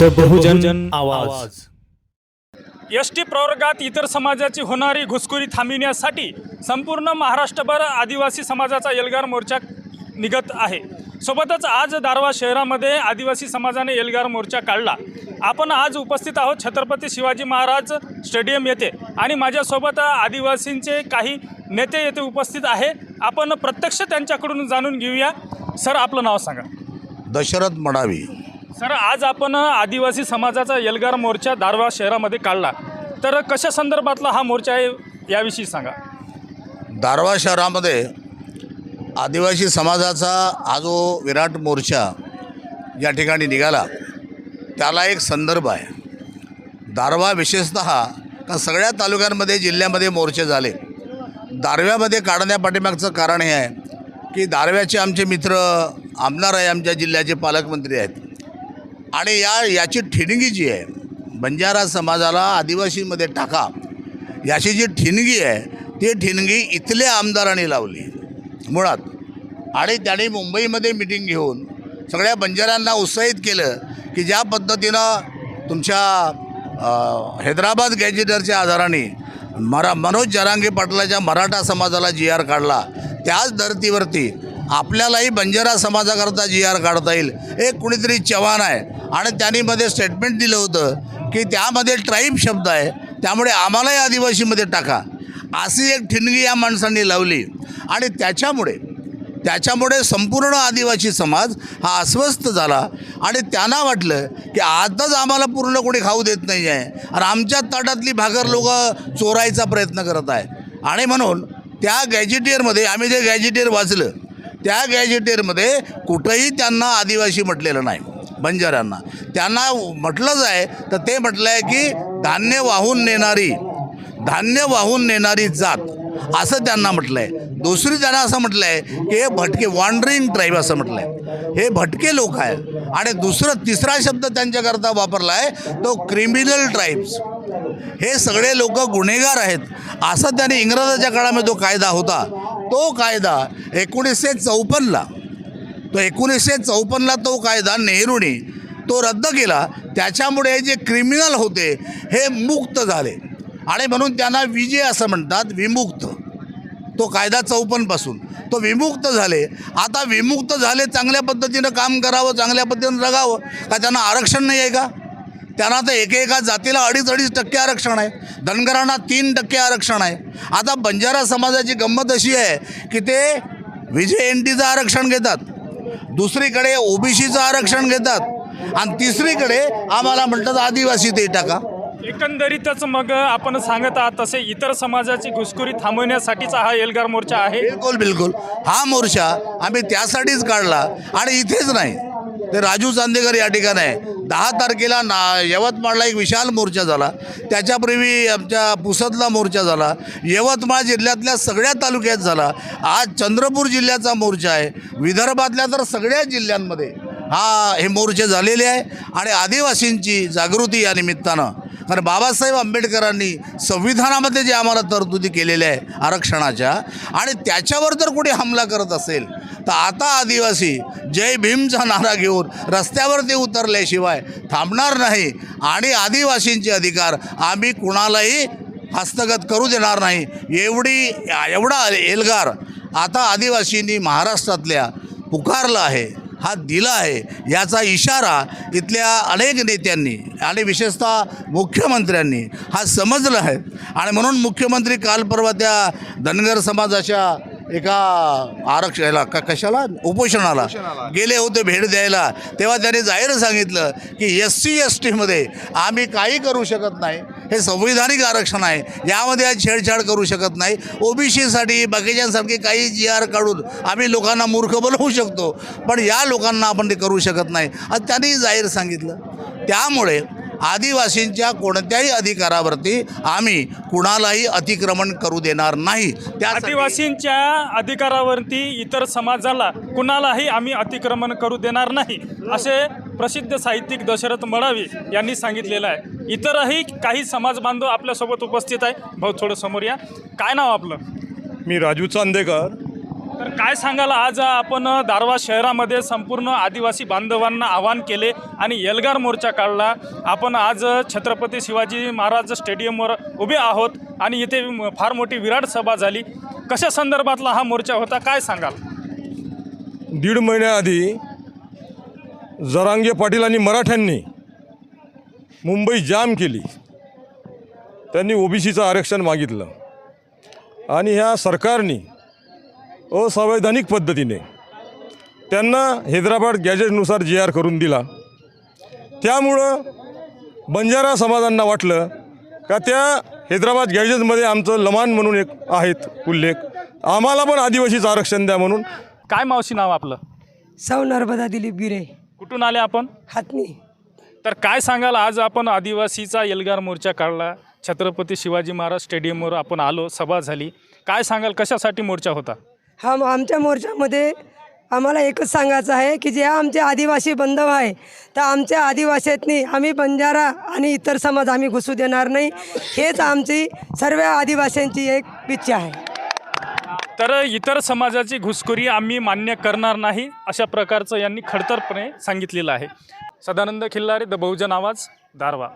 The बहुजन आवाज. S T प्रवर्गात इतर समाजाची होणारी घुसखोरी थांबविण्यासाठी संपूर्ण महाराष्ट्रभर आदिवासी समाजाचा एल्गार मोर्चा निघत आहे. सोबतच आज दारवा शहरामध्ये आदिवासी समाजाने एल्गार मोर्चा काढला. आपण आज उपस्थित आहोत छत्रपती शिवाजी महाराज स्टेडियम येथे आणि माझ्यासोबत आदिवासींचे काही नेते येथे उपस्थित आहे. आपण प्रत्यक्ष त्यांच्याकडून जाणून घेऊया. सर आपलं नाव सांगा. दशरथ मडावी. सर आज आपण आदिवासी समाजाचा एल्गार मोर्चा दारवा शहरामध्ये काढला. तर कशा संदर्भातला हा मोर्चा आहे याविषयी सांगा. दारवा शहरामध्ये आदिवासी समाजाचा हा जो विराट मोर्चा या ठिकाणी निघाला त्याला एक संदर्भ आहे. दारवा विशेषत का सगळ्या तालुक्यांमध्ये जिल्ह्यामध्ये मोर्चे झाले. दारव्यामध्ये काढण्यापाठीमागचं कारण हे आहे की दारव्याचे आमचे मित्र आमदार आहे आमच्या जिल्ह्याचे पालकमंत्री आहेत. आणि या याची ठिणगी जी आहे बंजारा समाजाला आदिवासीमध्ये टाका याची जी ठिणगी आहे ती ठिणगी इथल्या आमदारांनी लावली मुळात. आणि त्याने मुंबईमध्ये मिटिंग घेऊन सगळ्या बंजाऱ्यांना उत्साहित केलं की ज्या पद्धतीनं तुमच्या हैदराबाद गॅजेटरच्या आधाराने मरा मनोज जरांगे पाटलाच्या मराठा समाजाला जी आर काढला त्याच धर्तीवरती आपल्यालाही बंजारा समाजाकरता जी आर काढता येईल. एक कुणीतरी चव्हाण आहे. आणि त्यांनी मध्ये स्टेटमेंट दिलं होतं की त्यामध्ये ट्राईब शब्द आहे. त्यामुळे आम्हालाही आदिवासीमध्ये टाका. अशी एक ठिणगी या माणसांनी लावली. आणि त्याच्यामुळे त्याच्यामुळे संपूर्ण आदिवासी समाज हा अस्वस्थ झाला. आणि त्यांना वाटलं की आताच आम्हाला पूर्ण कोणी खाऊ देत नाही आहे आणि आमच्या ताटातली भाकर लोक चोरायचा प्रयत्न करत आहे आणि म्हणून त्या गॅजेटियरमध्ये आम्ही जे गॅजेटियर वाचलं त्या गॅजेटेरमध्ये कुठंही त्यांना आदिवासी म्हटलेलं नाही बंजाऱ्यांना. त्यांना म्हटलंच आहे तर ते म्हटलं आहे की धान्य वाहून नेणारी धान्य वाहून नेणारी जात असं त्यांना म्हटलं आहे दुसरी त्यांना असं म्हटलं आहे की हे भटके वॉन्डरिंग ट्राईब असं म्हटलं आहे हे भटके लोक आहेत. आणि दुसरं तिसरा शब्द त्यांच्याकरता वापरला आहे तो क्रिमिनल ट्राईब्स हे सगळे लोक गुन्हेगार आहेत. असं त्यांनी इंग्रजाच्या काळामध्ये जो कायदा होता तो कायदा एकोणीसशे चौपन्नला तो एकोणीसशे चौपन्नला तो कायदा नेहरूने तो रद्द केला. त्याच्यामुळे जे क्रिमिनल होते हे मुक्त झाले. आणि म्हणून त्यांना विजय असं म्हणतात विमुक्त. तो कायदा चौपन्नपासून. तो विमुक्त झाले. आता विमुक्त झाले चांगल्या पद्धतीनं काम करावं चांगल्या पद्धतीनं जगावं. का त्यांना आरक्षण नाही आहे का? त्यांना तर एकेका जातीला अडीच अडीच टक्के आरक्षण आहे. धनगरांना तीन टक्के आरक्षण आहे. आता बंजारा समाजाची गंमत अशी आहे की ते विजय एन टीचं आरक्षण घेतात. दुसरीकडे ओबीसीचं आरक्षण घेतात. आणि तिसरीकडे आम्हाला म्हणतात आदिवासी ते टाका. एकंदरीतच मग आपण सांगत आहात तसे इतर समाजाची घुसखोरी थांबवण्यासाठीचा हा एल्गार मोर्चा आहे. बिलकुल बिलकुल. हा मोर्चा आम्ही त्यासाठीच काढला आणि इथेच नाही. ते राजू चांदेकर या ठिकाणी आहे. दहा तारखेला ना यवतमाळला एक विशाल मोर्चा झाला. त्याच्यापूर्वी आमच्या पुसदला मोर्चा झाला. यवतमाळ जिल्ह्यातल्या सगळ्या तालुक्यात झाला. आज चंद्रपूर जिल्ह्याचा मोर्चा आहे. विदर्भातल्या तर सगळ्या जिल्ह्यांमध्ये हा हे मोर्चे झालेले आहे. आणि आदिवासींची जागृती या निमित्तानं कारण बाबासाहेब आंबेडकरांनी संविधानामध्ये जे आम्हाला तरतुदी केलेल्या आहे आरक्षणाच्या आणि त्याच्यावर जर कोणी हमला करत असेल तर आता आदिवासी जय भीमचा नारा घेऊन रस्त्यावरती उतरल्याशिवाय थांबणार नाही. आणि आदिवासींचे अधिकार आम्ही कुणालाही हस्तगत करू देणार नाही. एवढी एवढा एल्गार आता आदिवासींनी महाराष्ट्रातल्या पुकारला आहे. हा दिला आहे याचा इशारा इथल्या अनेक नेत्यांनी आणि विशेषतः मुख्यमंत्र्यांनी हा समजला आहे. आणि म्हणून मुख्यमंत्री काल परवा त्या धनगर समाजाच्या एका आरक्षणाला का कशाला? उपोषणाला. गेले होते भेट द्यायला. तेव्हा त्यांनी जाहीर सांगितलं की एस सी एस टीमध्ये आम्ही काही करू शकत नाही. हे संविधानिक आरक्षण आहे. यामध्ये आज छेडछाड करू शकत नाही. ओबीसीसाठी बाकीच्यांसारखे काही जी आर काढून आम्ही लोकांना मूर्ख बनवू शकतो. पण या लोकांना आपण ते करू शकत नाही. आज त्यांनी जाहीर सांगितलं. त्यामुळे आदिवासींच्या कोणत्याही अधिकारावरती आम्ही कुणालाही अतिक्रमण करू देणार नाही. त्या आदिवासींच्या अधिकारावरती इतर समाजाला कुणालाही आम्ही अतिक्रमण करू देणार नाही असे प्रसिद्ध साहित्यिक दशरथ मडावी यांनी सांगितलेलं आहे. इतरही काही समाज बांधव आपल्यासोबत उपस्थित आहे. भाऊ थोडं समोर या. काय नाव आपलं? मी राजू चांदेकर. तर काय सांगाल आज आपण दारवा शहरामध्ये संपूर्ण आदिवासी बांधवांना आवाहन केले आणि एल्गार मोर्चा काढला. आपण आज छत्रपती शिवाजी महाराज स्टेडियमवर उभे आहोत आणि इथे फार मोठी विराट सभा झाली. कशा संदर्भातला हा मोर्चा होता काय सांगाल? दीड महिन्याआधी जरांगे पाटील आणि मराठ्यांनी मुंबई जाम केली. त्यांनी ओबीसीचं आरक्षण मागितलं. आणि ह्या सरकारने असंवैधानिक पद्धतीने त्यांना हैदराबाद गॅजेटनुसार जी आर करून दिला. त्यामुळं बंजारा समाजांना वाटलं का त्या हैदराबाद गॅजेटमध्ये आमचं लमान म्हणून एक आहेत उल्लेख. आम्हाला पण आदिवासीचं आरक्षण द्या म्हणून. काय मावशी नाव आपलं? सौ नर्मदा दिलीप गिरे. कुठून आले आपण? हातनी. तर काय सांगाल आज आपण आदिवासीचा एल्गार मोर्चा काढला. छत्रपती शिवाजी महाराज स्टेडियमवर आपण आलो सभा झाली. काय सांगाल कशासाठी मोर्चा होता? हा म- आमच्या मोर्चामध्ये आम्हाला एकच सांगायचं आहे की जे आमचे आदिवासी बंधव आहे तर आमच्या आदिवासीतनी आम्ही बंजारा आणि इतर समाज आम्ही घुसू देणार नाही. हेच आमची सर्व आदिवासींची एक इच्छा आहे. तर इतर समाजाची घुसखोरी आम्ही मान्य करणार नाही अशा प्रकारचं यांनी खडतरपणे सांगितलेलं आहे. सदानंद खिल्लारे द बहुजन आवाज दारवा